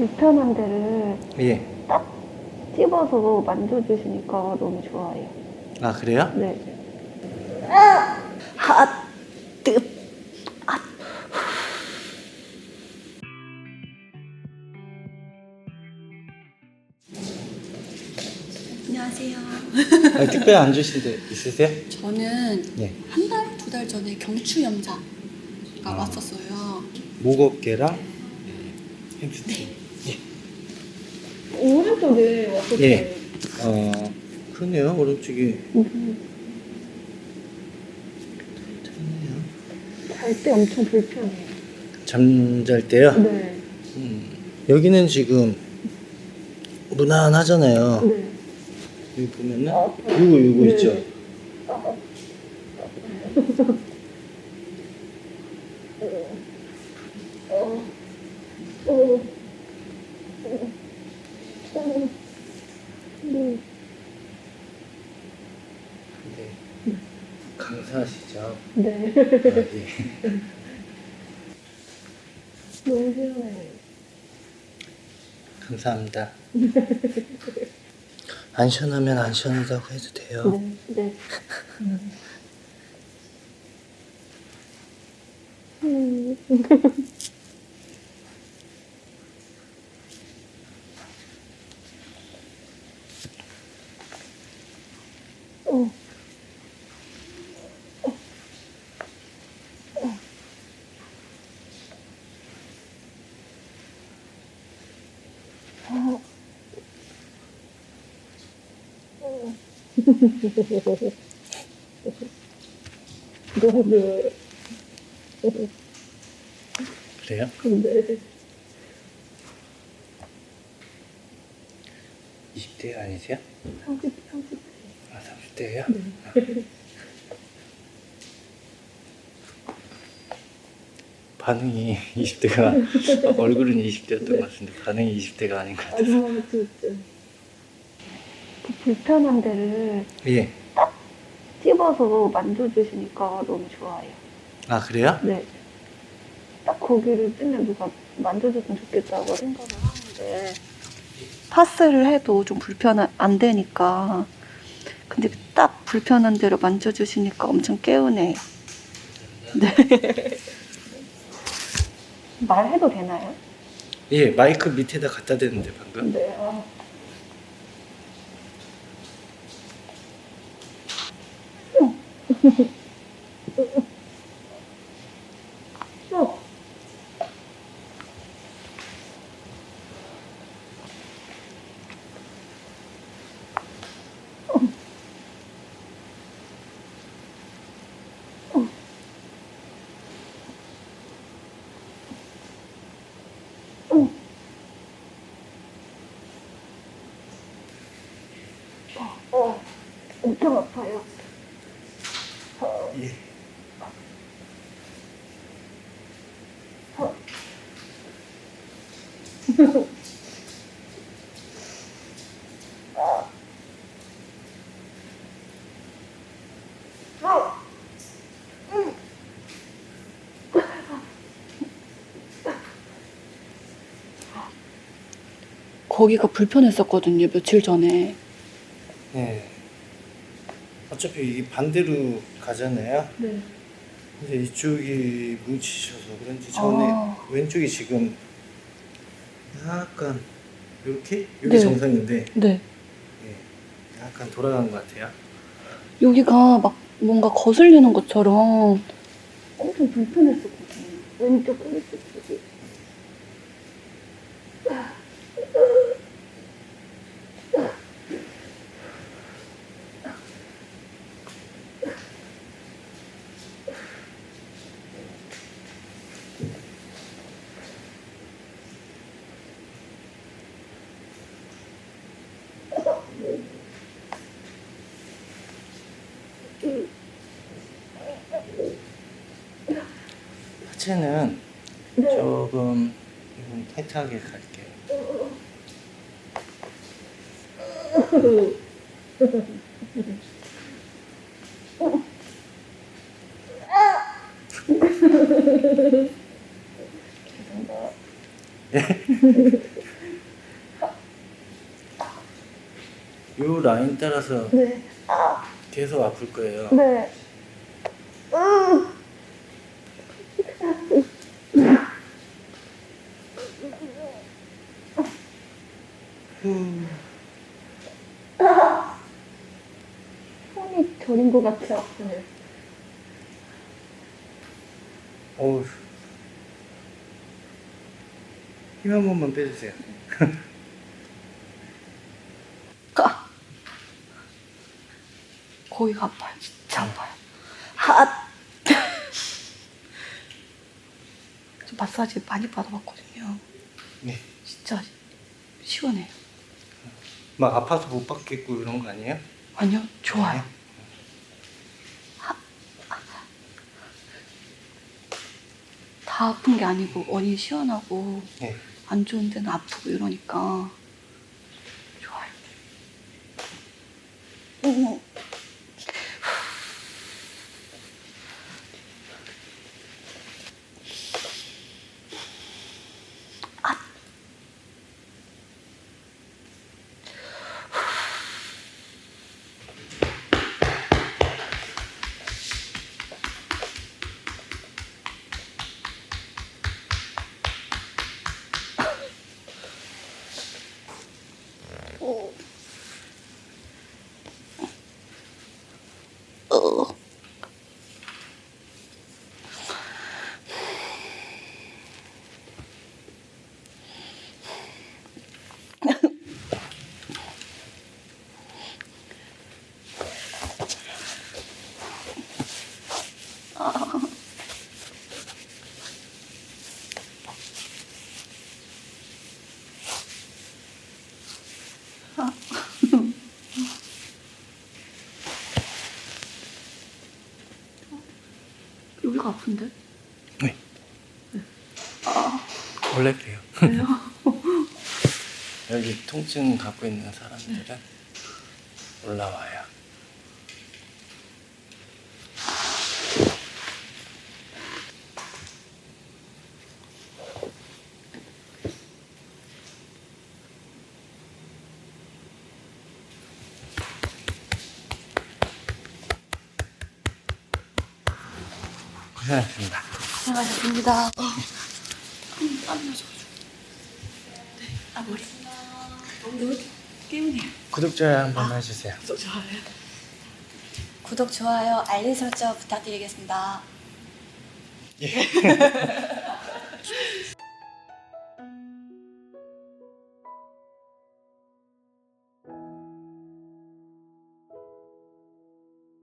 불편한 데를 예. 딱 찝어서 만져주시니까 너무 좋아요. 아 그래요? 네. 아, 뜨. 안녕하세요. 아, 특별히 안 주신 데 있으세요? 저는 예. 한 달, 두 달 전에 경추 염자가 아. 왔었어요. 목 어깨랑 햄스트링. 오른쪽에 왔을 예. 어 그러네요 오른쪽이 괜찮네요. 잘 때 엄청 불편해요. 잠잘 때요? 네. 음. 여기는 지금 무난하잖아요. 네. 여기 보면은 아, 요거 요거 네. 있죠. 어. 어. 네. 네. 강사시죠? 네. 아, 예. 너무 시원해요. 감사합니다. 안 시원하면 안 시원하다고 해도 돼요. 네. 네. 음. 너무 그래요? 근데 20대 아니세요? 30, 30. 아 30대예요? 반응이 20대가 얼굴은 20대였던 것 같은데 반응이 20대가 아닌 것 아줌마 진짜. 그 불편한 데를 예. 찝어서 만져주시니까 너무 좋아요. 아 그래요? 네. 딱 거기를 찜면 누가 만져줬으면 좋겠다고 생각을 하는데 파스를 해도 좀 불편 안 되니까 근데 딱 불편한 데로 만져주시니까 엄청 개운해요. 네. 말해도 되나요? 예 마이크 밑에다 갖다 대는데 방금 네. 아. 어, 엄청 아파요. 어, 예. 어. 어. 음. 거기가 불편했었거든요, 며칠 전에. 예. 어차피 이게 반대로 가잖아요 네. 근데 이쪽이 뭉치셔서 그런지 전에 아. 왼쪽이 지금 약간 이렇게 여기 네. 정상인데 네. 예, 약간 돌아간 것 같아요. 여기가 막 뭔가 거슬리는 것처럼 엄청 불편했었거든요. 왼쪽 오른쪽 하체는 네. 조금 이건 타이트하게 갈게요. 요 라인 따라서 네. 계속 아플 거예요. 네. 손이 저린 것 같아, 아프네. 어우. 힘한 번만 빼주세요. 까. 거기가 아파요. 진짜 아파요. 핫. 저 마사지 많이 받아봤거든요. 네. 진짜 시원해요. 막 아파서 못 받겠고 이런 거 아니에요? 아니요, 좋아요. 다 아픈 게 아니고 원이 시원하고 네. 안 좋은 데는 아프고 이러니까 좋아요. 오. 어. 여기가 아픈데? 네. 원래 그래요. 왜요? 여기 통증 갖고 있는 사람들은 올라와요. 고생하셨습니다. 고생하셨습니다. 어. 아 머리. 너무 깨우네요. 구독, 좋아요 한번 해주세요. 좋아요. 구독, 좋아요, 알림 설정 부탁드리겠습니다.